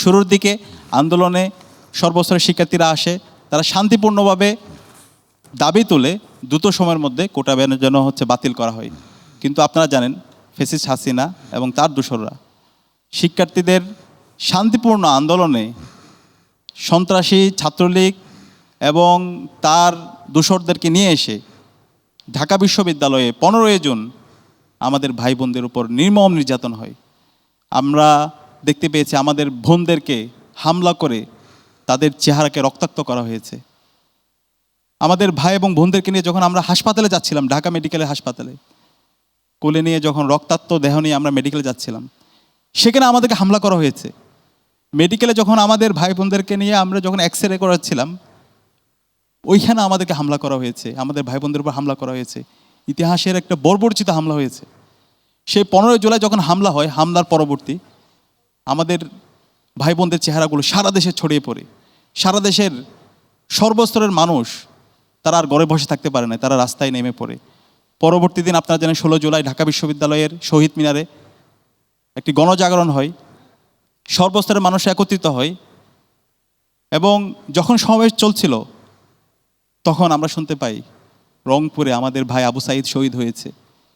শুরুর দিকে আন্দোলনে সর্বস্তরের শিক্ষার্থীরা আসে, তারা শান্তিপূর্ণভাবে দাবি তুলে দ্রুত সময়ের মধ্যে কোটা বেনের জন্য হচ্ছে বাতিল করা হয়। কিন্তু আপনারা জানেন, ফেসিস হাসিনা এবং তার দূষররা শিক্ষার্থীদের শান্তিপূর্ণ আন্দোলনে সন্ত্রাসী ছাত্রলীগ এবং তার দূষরদেরকে নিয়ে এসে ঢাকা বিশ্ববিদ্যালয়ে পনেরোই জুন আমাদের ভাই বোনদের উপর নির্মম নির্যাতন হয়। আমরা দেখতে পেয়েছি, আমাদের বোনদেরকে হামলা করে তাদের চেহারাকে রক্তাক্ত করা হয়েছে। আমাদের ভাই এবং বোনদেরকে নিয়ে যখন আমরা হাসপাতালে যাচ্ছিলাম, ঢাকা মেডিকেলের হাসপাতালে, কোলে নিয়ে যখন রক্তাক্ত দেহ নিয়ে আমরা মেডিকেলে যাচ্ছিলাম, সেখানে আমাদেরকে হামলা করা হয়েছে। মেডিকেলে যখন আমাদের ভাই বোনদেরকে নিয়ে আমরা যখন এক্স রে করাচ্ছিলাম, ওইখানে আমাদেরকে হামলা করা হয়েছে, আমাদের ভাই বোনদের উপর হামলা করা হয়েছে। ইতিহাসের একটা বর্বরচিত হামলা হয়েছে। সেই পনেরোই জুলাই যখন হামলা হয়, হামলার পরবর্তী আমাদের ভাই বোনদের চেহারাগুলো সারা দেশে ছড়িয়ে পড়ে। সারা দেশের সর্বস্তরের মানুষ তারা আর ঘরে বসে থাকতে পারে না, তারা রাস্তায় নেমে পড়ে। পরবর্তী দিন আপনারা জানেন, ষোলো জুলাই ঢাকা বিশ্ববিদ্যালয়ের শহীদ মিনারে একটি গণজাগরণ হয়। সর্বস্তরের মানুষ একত্রিত হয় এবং যখন সমাবেশ চলছিল, তখন আমরা শুনতে পাই, রংপুরে আমাদের ভাই আবু সাইদ শহীদ হয়েছে।